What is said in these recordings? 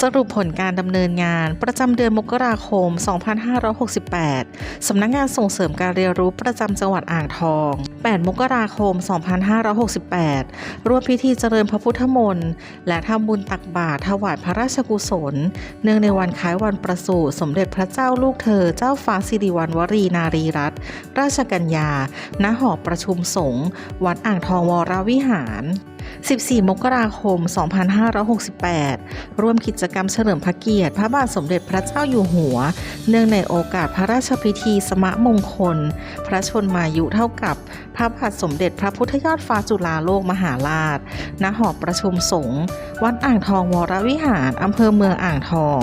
สรุปผลการดำเนินงานประจำเดือนมกราคม 2568 สำนักงานส่งเสริมการเรียนรู้ประจำจังหวัดอ่างทอง 8 มกราคม 2568 ร่วมพิธีเจริญพระพุทธมนต์ และทำบุญตักบาตรถวายพระราชกุศล เนื่องในวันคล้ายวันประสูติสมเด็จพระเจ้าลูกเธอเจ้าฟ้าสิริวัณวรีนารีรัตนราชกัญญา ณ หอประชุมสงฆ์ วัดอ่างทองวรวิหาร 14 มกราคม 2568 ร่วมกิจกรรมเฉลิมพระเกียรติ พระบาทสมเด็จพระเจ้าอยู่หัว เนื่องในโอกาสพระราชพิธีสมะมงคล พระชนมายุเท่ากับพระบาทสมเด็จพระพุทธยอดฟ้าจุฬาโลกมหาราช ณ หอประชุมสงฆ์ วัดอ่างทองวรวิหาร อำเภอเมืองอ่างทอง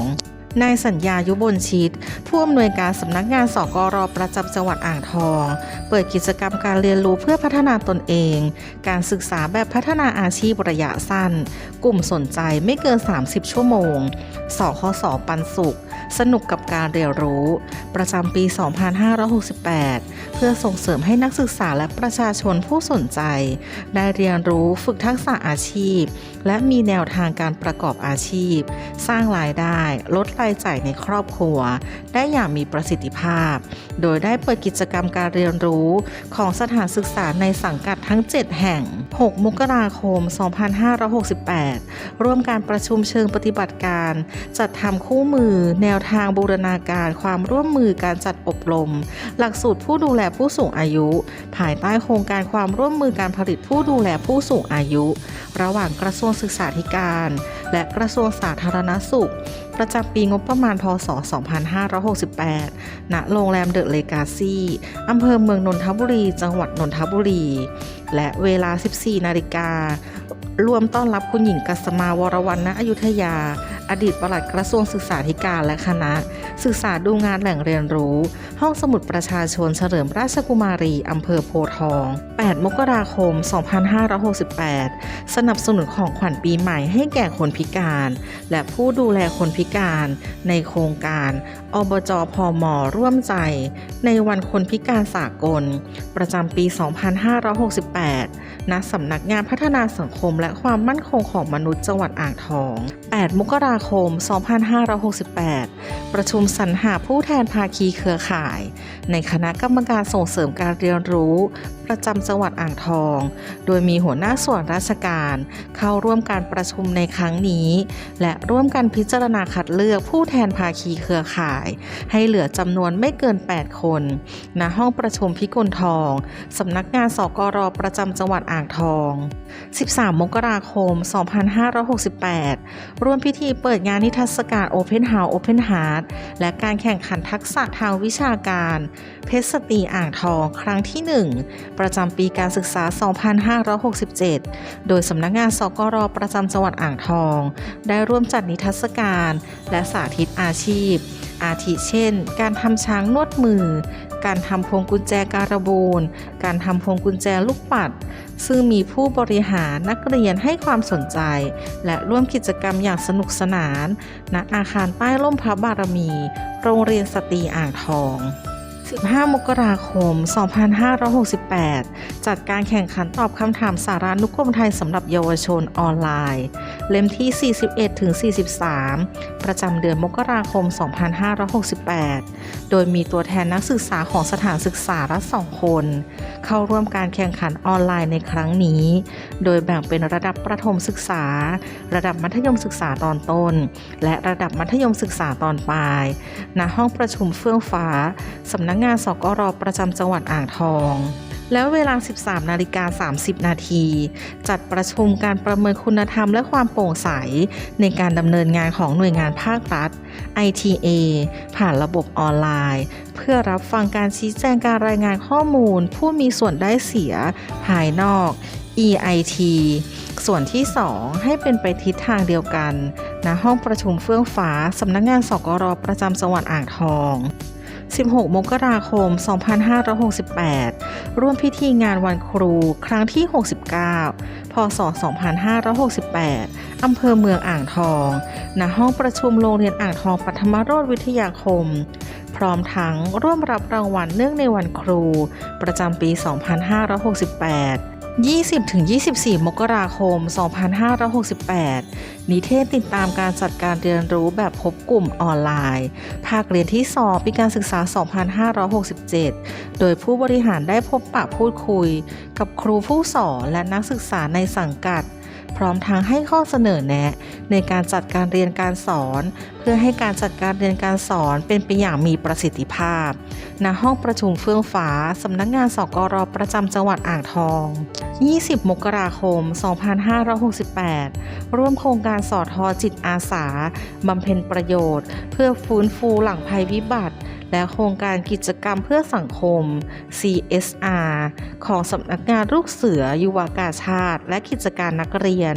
นายสัญญายุบลชิตผู้อำนวยการสำนักงานสกรประจำจังหวัดอ่างทอง เปิดกิจกรรมการเรียนรู้เพื่อพัฒนาตนเอง การศึกษาแบบพัฒนาอาชีพระยะสั้น กลุ่มสนใจไม่เกิน 30 ชั่วโมงสคสปันสุข สนุกกับการเรียนรู้ ประจำปี 2568 เพื่อส่งเสริมให้นักศึกษาและประชาชนผู้สนใจ ได้เรียนรู้ฝึกทักษะอาชีพ และมีแนวทางการประกอบอาชีพ สร้างรายได้ลดรายจ่ายในครอบครัว ได้อย่างมีประสิทธิภาพ โดยได้เปิดกิจกรรมการเรียนรู้ของสถานศึกษาในสังกัดทั้ง 7 แห่ง 6 มกราคม 2568 ร่วมการประชุมเชิงปฏิบัติการ จัดทำคู่มือแนวทางบูรณาการความร่วมมือการจัดอบรม หลักสูตรผู้ดูแลผู้สูงอายุ ภายใต้โครงการความร่วมมือการผลิตผู้ดูแลผู้สูงอายุ ระหว่างกระทรวงศึกษาธิการ และกระทรวงสาธารณสุข ประจำปีงบประมาณพศ 2568 ณ โรงแรมเดอะเลกาซีอำเภอเมืองนนทบุรี จังหวัดนนทบุรี และเวลา 14 นาฬิการวมต้อนรับคุณหญิงกัสมาวรวรรณอยุธยา อดีตปลัดกระทรวงศึกษาธิการและคณะ ศึกษาดูงานแหล่งเรียนรู้ ห้องสมุดประชาชนเฉลิมราชกุมารีอำเภอโพทอง 8 มกราคม 2568 สนับสนุนของขวัญปีใหม่ให้แก่คนพิการ และผู้ดูแลคนพิการในโครงการ อบจพมร่วมใจ ในวันคนพิการสากล ประจำปี 2568ณสำนักงานพัฒนาสังคมและความมั่นคงของมนุษย์จังหวัดอ่างทอง 8 มกราคม 2568 ประชุมสรรหาผู้แทนภาคีเครือข่าย ในคณะกรรมการส่งเสริมการเรียนรู้ ประจำจังหวัดอ่างทอง โดยมีหัวหน้าส่วนราชการ เข้าร่วมการประชุมในครั้งนี้ และร่วมกันพิจารณาคัดเลือกผู้แทนภาคีเครือข่าย ให้เหลือจำนวนไม่เกิน 8 คน ณ ห้องประชุมพิกลทอง สำนักงานสกรประจำจังหวัดอ่างทอง 13 มกราคม 2568 ร่วมพิธีเปิดงานนิทรรศการ Open House Open Heart และการแข่งขันทักษะทางวิชาการ เพชรสตรีอ่างทองครั้งที่ 1 ประจำปีการศึกษา 2567 โดยสำนักงานสกรประจำจังหวัดอ่างทอง ได้ร่วมจัดนิทรรศการ และสาธิตอาชีพ อาทิเช่น การทำช้างนวดมือ การทำพวงกุญแจการบูน การทำพวงกุญแจลูกปัด ซึ่งมีผู้บริหารนักเรียนให้ความสนใจ และร่วมกิจกรรมอย่างสนุกสนานณอาคารใต้ร่มพระบารมี โรงเรียนสตรีอ่างทอง 15 มกราคม 2568 จัดการแข่งขันตอบคำถามสารานุกรมไทยสำหรับเยาวชนออนไลน์ เล่มที่ 41ถึง43 ประจำเดือนมกราคม 2568 โดยมีตัวแทนนักศึกษาของสถานศึกษาละสองคน เข้าร่วมการแข่งขันออนไลน์ในครั้งนี้ โดยแบ่งเป็นระดับประถมศึกษา ระดับมัธยมศึกษาตอนต้น และระดับมัธยมศึกษาตอนปลายณห้องประชุมเฟื่องฟ้าสำนักงานสกรประจำจังหวัดอ่างทอง แล้วเวลา 13 นาฬิกา 30 นาที จัดประชุมการประเมินคุณธรรมและความโปร่งใส ในการดำเนินงานของหน่วยงานภาครัฐ ITA ผ่านระบบออนไลน์ เพื่อรับฟังการชี้แจงการรายงานข้อมูล ผู้มีส่วนได้เสีย ภายนอก EIT ส่วนที่ 2 ให้เป็นไปทิศทางเดียวกันณห้องประชุมเฟื่องฟ้า สำนักงานสกรประจำจังหวัดอ่างทอง 16 มกราคม 2568 ร่วมพิธีงานวันครูครั้งที่ 69 พศ 2568 อำเภอเมืองอ่างทองณห้องประชุมโรงเรียนอ่างทองปัทมโรธวิทยาคม พร้อมทั้งร่วมรับรางวัลเนื่องในวันครู ประจำปี 2568 20-24 มกราคม 2568 นิเทศติดตามการจัดการเรียนรู้แบบพบกลุ่มออนไลน์ ภาคเรียนที่ 2 ปีการศึกษา 2567 โดยผู้บริหารได้พบปะพูดคุย กับครูผู้สอนและนักศึกษาในสังกัด พร้อมทั้งให้ข้อเสนอแนะ ในการจัดการเรียนการสอน เพื่อให้การจัดการเรียนการสอนเป็นไปอย่างมีประสิทธิภาพ ณ ห้องประชุมเฟื่องฟ้า สำนักงานสกรประจำจังหวัดอ่างทอง 20 มกราคม 2568 ร่วมโครงการสอดทอจิตอาสาบำเพ็ญประโยชน์ เพื่อฟื้นฟูหลังภัยพิบัติ และโครงการกิจกรรมเพื่อสังคม CSR ของสำนักงานลูกเสือยุวากาชาติ และกิจการนักเรียน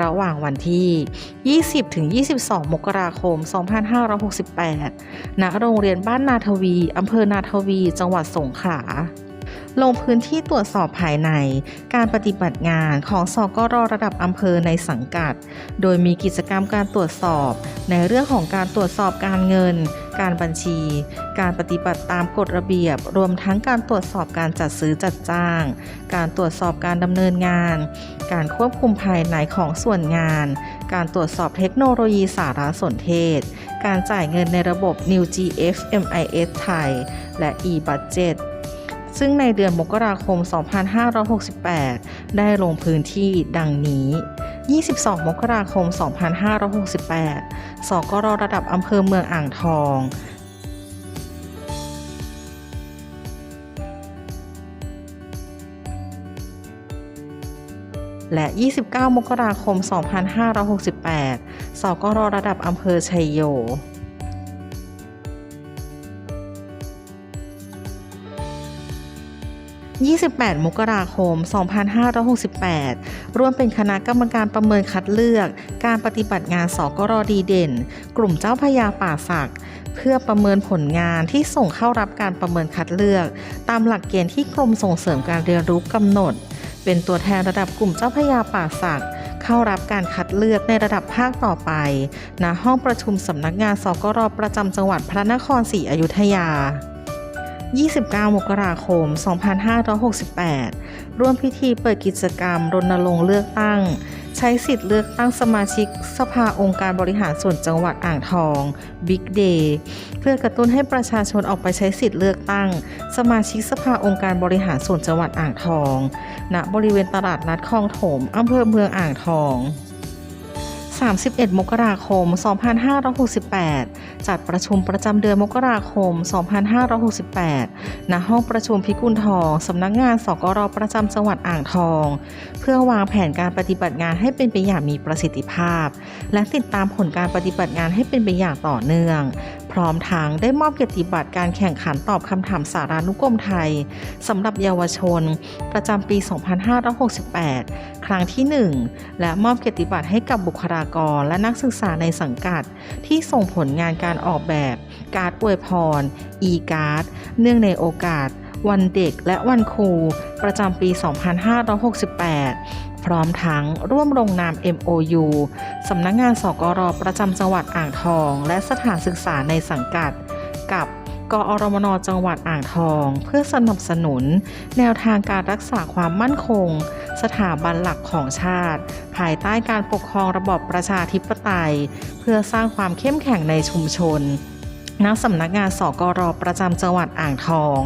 ระหว่างวันที่ 20-22 มกราคม 2568 ณ โรงเรียนบ้านนาทวีอำเภอนาทวี จังหวัดสงขลาลงพื้นที่ตรวจสอบภายใน การปฏิบัติงานของสกรระดับอำเภอในสังกัด โดยมีกิจกรรมการตรวจสอบ ในเรื่องของการตรวจสอบการเงิน การบัญชี การปฏิบัติตามกฎระเบียบ รวมทั้งการตรวจสอบการจัดซื้อจัดจ้าง การตรวจสอบการดำเนินงาน การควบคุมภายในของส่วนงาน การตรวจสอบเทคโนโลยีสารสนเทศ การจ่ายเงินในระบบ New GF MIS ไทย และ e-budget ซึ่งในเดือนมกราคม 2568 ได้ลงพื้นที่ดังนี้ 22 มกราคม 2568 สกรระดับอำเภอเมืองอ่างทอง และ 29 มกราคม 2568 สกรระดับอำเภอชัยโย 28 มกราคม 2568 ร่วมเป็นคณะกรรมการประเมินคัดเลือก การปฏิบัติงานสกรดีเด่น กลุ่มเจ้าพยาป่าสักเพื่อประเมินผลงานที่ส่งเข้ารับการประเมินคัดเลือก ตามหลักเกณฑ์ที่กรมส่งเสริมการเรียนรู้กำหนด เป็นตัวแทนระดับกลุ่มเจ้าพยาป่าสักเข้ารับการคัดเลือกในระดับภาคต่อไป ณ ห้องประชุมสำนักงานสกรประจำจังหวัดพระนครศรีอยุธยา 29 มกราคม 2568 ร่วมพิธีเปิดกิจกรรมรณรงค์เลือกตั้ง ใช้สิทธิ์เลือกตั้งสมาชิกสภาองค์การบริหารส่วนจังหวัดอ่างทอง Big Day เพื่อกระตุ้นให้ประชาชนออกไปใช้สิทธิ์เลือกตั้ง สมาชิกสภาองค์การบริหารส่วนจังหวัดอ่างทอง ณบริเวณตลาดนัดคลองถมอำเภอเมืองอ่างทอง 31 มกราคม 2568 จัดประชุมประจำเดือนมกราคม 2568 ณ ห้องประชุมพิกุลทอง สำนักงานสกรประจำจังหวัดอ่างทอง เพื่อวางแผนการปฏิบัติงานให้เป็นไปอย่างมีประสิทธิภาพ และติดตามผลการปฏิบัติงานให้เป็นไปอย่างต่อเนื่องพร้อมทั้งได้มอบเกียรติบัตรการแข่งขันตอบคำถามสารานุกรมไทยสำหรับเยาวชน ประจำปี 2568 ครั้งที่ 1 และมอบเกียรติบัตรให้กับบุคลากรและนักศึกษาในสังกัด ที่ส่งผลงานการออกแบบ การ์ดอวยพร e-card เนื่องในโอกาส วันเด็กและวันครู ประจำปี 2568 ร้อมทั้งร่วมลงนาม MOU สำนักงานสกรประจำจังหวัดอ่างทอง และสถานศึกษาในสังกัด กับกอรมนจังหวัดอ่างทอง เพื่อสนับสนุน แนวทางการรักษาความมั่นคง สถาบันหลักของชาติ ภายใต้การปกครองระบอบประชาธิปไตย เพื่อสร้างความเข้มแข็งในชุมชนณสำนักงานสกรประจำจังหวัดอ่างทอง